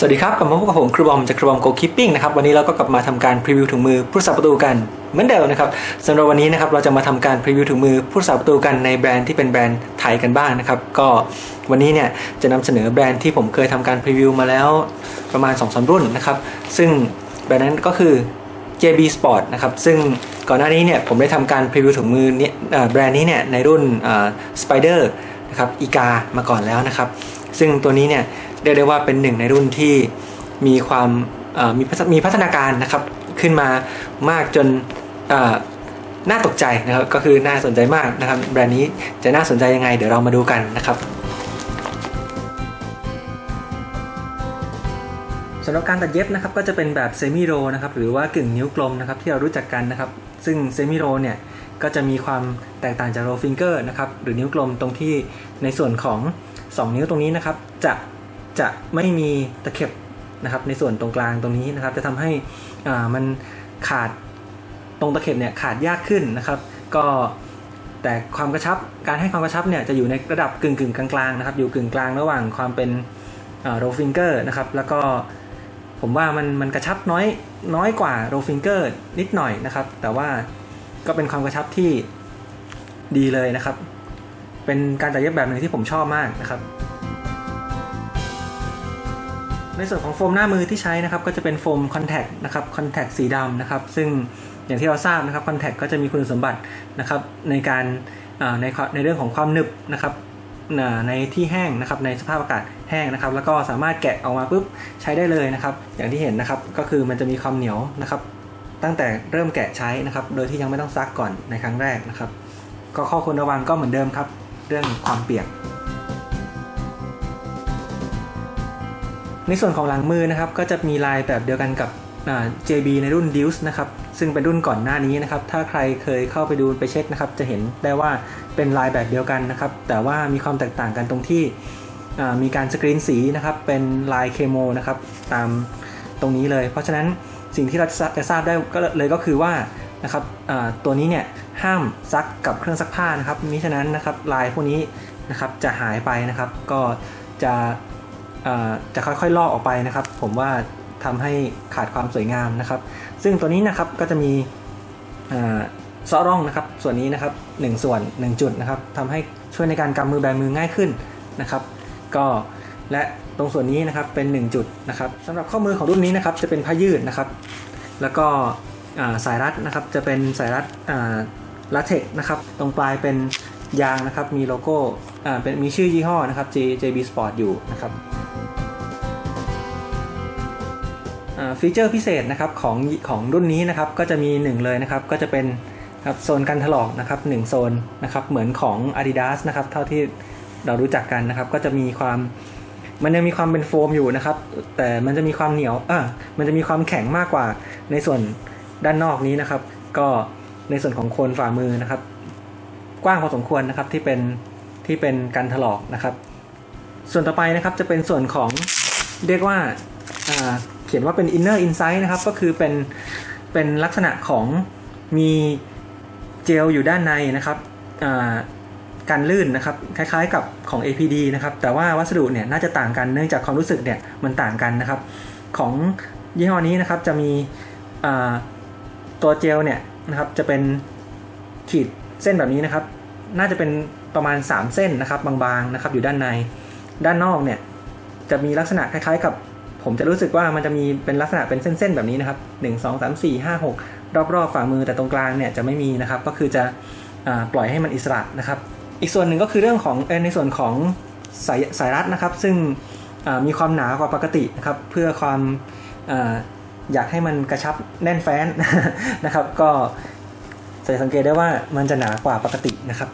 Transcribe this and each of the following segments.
สวัสดีครับกลับมาพบกับผมครูบอมจากครูบอมโกคิปปิ้งนะครับวันนี้เราก็กลับมาทำการพรีวิวถุงมือผู้สับประตูกันเหมือนเดิมนะครับสำหรับวันนี้นะครับเราจะมาทำการพรีวิวถุงมือผู้สับประตูกันในแบรนด์ที่เป็นแบรนด์ไทยกันบ้างนะครับก็วันนี้เนี่ยจะนำเสนอแบรนด์ที่ผมเคยทำการพรีวิวมาแล้วประมาณ2อสรุ่นนะครับซึ่งแบรนด์นั้นก็คือ JB Sport นะครับซึ่งก่อนหน้านี้เนี่ยผมได้ทำการพรีวิวถุงมือเนี่ยแบรนด์นี้เนี่ยในรุ่น Spider นะครับอีกามาก่อนแล้วนะครับซึ่งตัวนี้เนี่ย เรียกได้ว่าเป็นหนึ่งในรุ่นที่มีความมีมีพัฒนาการนะครับขึ้นมามากจนน่าตกใจนะครับก็คือน่าสนใจมากนะครับ แบรนด์นี้จะน่าสนใจยังไง เดี๋ยวเรามาดูกันนะครับสำหรับการตัดเย็บนะครับก็จะเป็นแบบเซมิโรนะครับหรือว่ากึ่งนิ้วกลมนะครับที่เรารู้จักกันนะครับซึ่งเซมิโรเนี่ยก็จะมีความแตกต่างจากโรฟิงเกอร์นะครับหรือนิ้วกลมตรงที่ในส่วนของ 2 นิ้วตรงนี้นะครับจะ จะไม่มีตะเข็บนะครับในส่วนตรงกลางตรงนี้นะครับ จะทำให้อ่ามันขาดตรงตะเข็บเนี่ยขาดยากขึ้นนะครับ ก็แต่ความกระชับการให้ความกระชับเนี่ยจะอยู่ในระดับกึ่งกึ่งกลางๆนะครับ อยู่กึ่งกลางระหว่างความเป็นโรฟิงเกอร์นะครับ แล้วก็ผมว่ามันมันกระชับน้อยน้อยกว่าโรฟิงเกอร์นิดหน่อยนะครับ แต่ว่าก็เป็นความกระชับที่ดีเลยนะครับ เป็นการตัดเย็บแบบหนึ่งที่ผมชอบมากนะครับ ในส่วนของโฟมหน้ามือที่ใช้นะครับก็จะเป็นโฟมคอนแทคนะครับคอนแทคสีดำนะครับซึ่งอย่างที่เราทราบนะครับคอนแทคก็จะมีคุณสมบัตินะครับในการในในเรื่องของความหนึบนะครับในที่แห้งนะครับในสภาพอากาศแห้งนะครับ แล้วก็สามารถแกะออกมาปุ๊บใช้ได้เลยนะครับ อย่างที่เห็นนะครับก็คือมันจะมีความเหนียวนะครับ ตั้งแต่เริ่มแกะใช้นะครับ โดยที่ยังไม่ต้องซักก่อนในครั้งแรกนะครับ ก็ข้อควรระวังก็เหมือนเดิมครับ เรื่องความเปียก ในส่วนของหลังมือนะครับก็จะมีลายแบบเดียวกันกับ JB ในรุ่น Deuce นะครับซึ่งเป็นรุ่นก่อนหน้านี้นะครับถ้าใครเคยเข้าไปดูไปเช็คนะครับจะเห็นได้ว่าเป็นลายแบบเดียวกันนะครับแต่ว่ามีความแตกต่างกันตรงที่มีการสกรีนสีนะครับเป็นลายเคโมนะครับตามตรงนี้เลย เพราะฉะนั้นสิ่งที่เราจะทราบได้ก็เลยก็คือว่านะครับตัวนี้เนี่ยห้ามซักกับเครื่องซักผ้านะครับมิฉะนั้นนะครับลายพวกนี้นะครับจะหายไปนะครับก็จะ จะค่อยๆลอกออกไปนะครับ ผมว่าทำให้ขาดความสวยงามนะครับ ซึ่งตัวนี้นะครับก็จะมีอ่าซอร่องนะครับ ส่วนนี้นะครับ1ส่วน 1 จุดนะครับทำให้ช่วยในการกำมือแบมือง่ายขึ้นนะครับ ก็และตรงส่วนนี้นะครับเป็น 1 จุดนะครับสำหรับข้อมือของรุ่นนี้นะครับจะเป็นผ้ายืดนะครับ แล้วก็สายรัดนะครับจะเป็นสายรัดลาเทกนะครับตรงปลายเป็นยางนะครับมีโลโก้เป็นมีชื่อยี่ห้อนะครับ J JB Sport อยู่นะครับ ฟีเจอร์พิเศษนะครับของของรุ่นนี้นะครับก็จะมีหนึ่งเลยนะครับก็จะเป็นครับโซนกันถลอกนะครับหนึ่งโซนนะครับเหมือนของ Adidas นะครับเท่าที่เรารู้จักกันนะครับก็จะมีความมันยังมีความเป็นโฟมอยู่นะครับ แต่มันจะมีความเหนียวอะมันจะมีความแข็งมากกว่าในส่วนด้านนอกนี้นะครับ ก็ในส่วนของโคนฝ่ามือนะครับ กว้างพอสมควรนะครับที่เป็นที่เป็นกันถลอกนะครับ ส่วนต่อไปนะครับจะเป็นส่วนของเรียกว่าาเขียนว่าเป็น inner insight นะครับ ก็คือเป็นเป็นลักษณะของมีเจลอยู่ด้านในนะครับการลื่นนะครับคล้ายๆกับของ APD นะครับ แต่ว่าวัสดุเนี่ยน่าจะต่างกันเนื่องจากความรู้สึกเนี่ยมันต่างกันนะครับ ของยี่ห้อนี้นะครับจะมีตัวเจลเนี่ยนะครับจะเป็นขีดเส้นแบบนี้นะครับ น่าจะเป็นประมาณ 3 เส้นนะครับบางๆนะครับอยู่ด้านใน ด้านนอกเนี่ยจะมีลักษณะคล้ายๆกับ ผมจะรู้สึกว่ามันจะมีเป็นลักษณะเป็นเส้นๆแบบนี้นะครับ1 2 3 4 5 6 รอบๆฝ่ามือแต่ตรงกลางเนี่ยจะไม่มีนะครับก็คือจะอปล่อยให้มันอิสระนะครับ อีกส่วนหนึ่งก็คือเรื่องของในส่วนของสายสายรัดนะครับ ซึ่งมีความหนากว่าปกตินะครับเพื่อความอาอยากให้มันกระชับแน่นแฟ้นนะครับ ก็จะสังเกตได้ว่ามันจะหนากว่าปกตินะครับ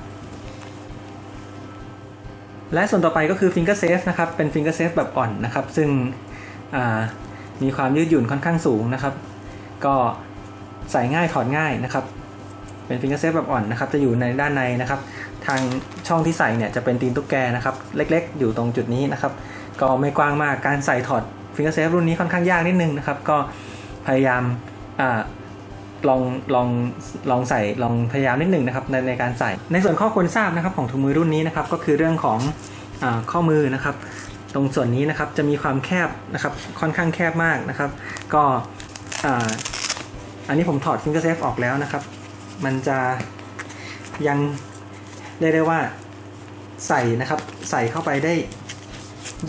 และส่วนต่อไปก็คือ Finger Safe นะครับ เป็น Finger Safe แบบอ่อนนะครับ ซึ่งมีความยืดหยุ่นค่อนข้างสูงนะครับ ก็ใส่ง่ายถอดง่ายนะครับ เป็น Finger Safe แบบอ่อนนะครับ จะอยู่ในด้านในนะครับ ทางช่องที่ใส่เนี่ยจะเป็นตีนตุ๊กแกนะครับ เล็กๆ อยู่ตรงจุดนี้นะครับ ก็ไม่กว้างมาก การใส่ถอด Finger Safe รุ่นนี้ค่อนข้างยากนิดนึงนะครับ ก็พยายาม ลองลองลองใส่ลองพยายามนิดหนึ่งนะครับในในการใส่ ในส่วนข้อควรทราบนะครับของถุงมือรุ่นนี้นะครับก็คือเรื่องของอข้อมือนะครับ ตรงส่วนนี้นะครับจะมีความแคบนะครับค่อนข้างแคบมากนะครับ ก็ออันนี้ผมถอดฟิงเกอร์เซฟออกแล้วนะครับ มันจะยังเรียกได้ว่าใส่นะครับใส่เข้าไปได้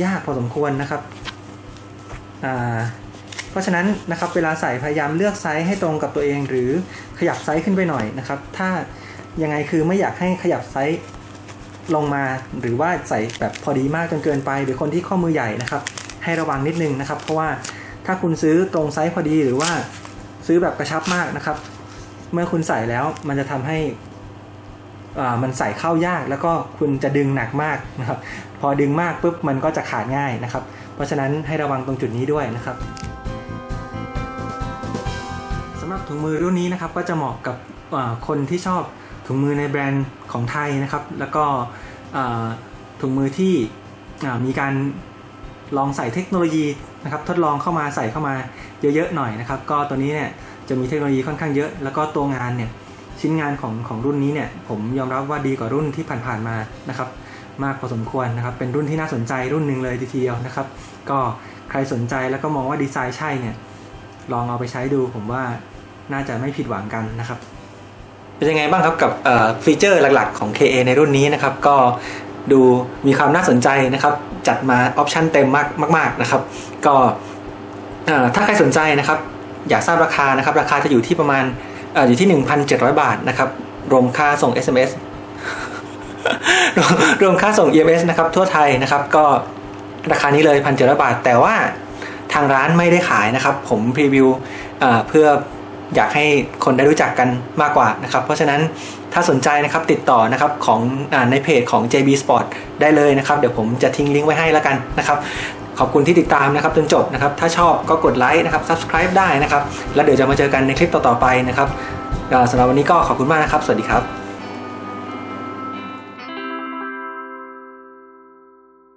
ยากพอสมควรนะครับอ่า เพราะฉะนั้นนะครับเวลาใส่พยายามเลือกไซส์ให้ตรงกับตัวเอง หรือขยับไซส์ขึ้นไปหน่อยนะครับ ถ้ายังไงคือไม่อยากให้ขยับไซส์ลงมา หรือว่าใส่แบบพอดีมากจนเกินไป หรือคนที่ข้อมือใหญ่นะครับ ให้ระวังนิดนึงนะครับ เพราะว่าถ้าคุณซื้อตรงไซส์พอดีหรือว่าซื้อแบบกระชับมากนะครับ เมื่อคุณใส่แล้วมันจะทำให้อ่ามันใส่เข้ายากแล้วก็คุณจะดึงหนักมากนะครับ พอดึงมากปุ๊บมันก็จะขาดง่ายนะครับ เพราะฉะนั้นให้ระวังตรงจุดนี้ด้วยนะครับ ถุงมือรุ่นนี้นะครับก็จะเหมาะกับคนที่ชอบถุงมือในแบรนด์ของไทยนะครับ แล้วก็ถุงมือที่มีการลองใส่เทคโนโลยีนะครับทดลองเข้ามาใส่เข้ามาเยอะๆหน่อยนะครับ ก็ตัวนี้เนี่ยจะมีเทคโนโลยีค่อนข้างเยอะ แล้วก็ตัวงานเนี่ยชิ้นงานของของรุ่นนี้เนี่ยผมยอมรับว่าดีกว่ารุ่นที่ผ่านๆมานะครับ มากพอสมควรนะครับ เป็นรุ่นที่น่าสนใจรุ่นหนึ่งเลยทีเดียวนะครับ ก็ใครสนใจแล้วก็มองว่าดีไซน์ใช่เนี่ยลองเอาไปใช้ดูผมว่า น่าจะไม่ผิดหวังกันนะครับ เป็นยังไงบ้างครับกับฟีเจอร์หลักๆของ KA ในรุ่นนี้นะครับ ก็ดูมีความน่าสนใจนะครับ จัดมาออปชันเต็มมากมากๆนะครับ ก็ถ้าใครสนใจนะครับ อยากทราบราคานะครับ ราคาจะอยู่ที่ประมาณออยู่ที่ 1,700 บาทนะครับ รวมค่าส่ง SMS รวมรวมค่าส่ง EMS นะครับ ทั่วไทยนะครับ ก็ราคานี้เลย 1,700 บาท แต่ว่าทางร้านไม่ได้ขายนะครับ ผมพรีวิวเพื่อ อยากให้คนได้รู้จักกันมากกว่านะครับ เพราะฉะนั้นถ้าสนใจนะครับติดต่อนะครับของอในเพจของ JB Sport ได้เลยนะครับ เดี๋ยวผมจะทิ้งลิงก์ไว้ให้แล้วกันนะครับ ขอบคุณที่ติดตามนะครับจนจบนะครับ ถ้าชอบก็กดไลค์นะครับ subscribe ได้นะครับ แล้วเดี๋ยวจะมาเจอกันในคลิปต่อๆไปนะครับสำหรับวันนี้ก็ขอบคุณมากนะครับ สวัสดีครับ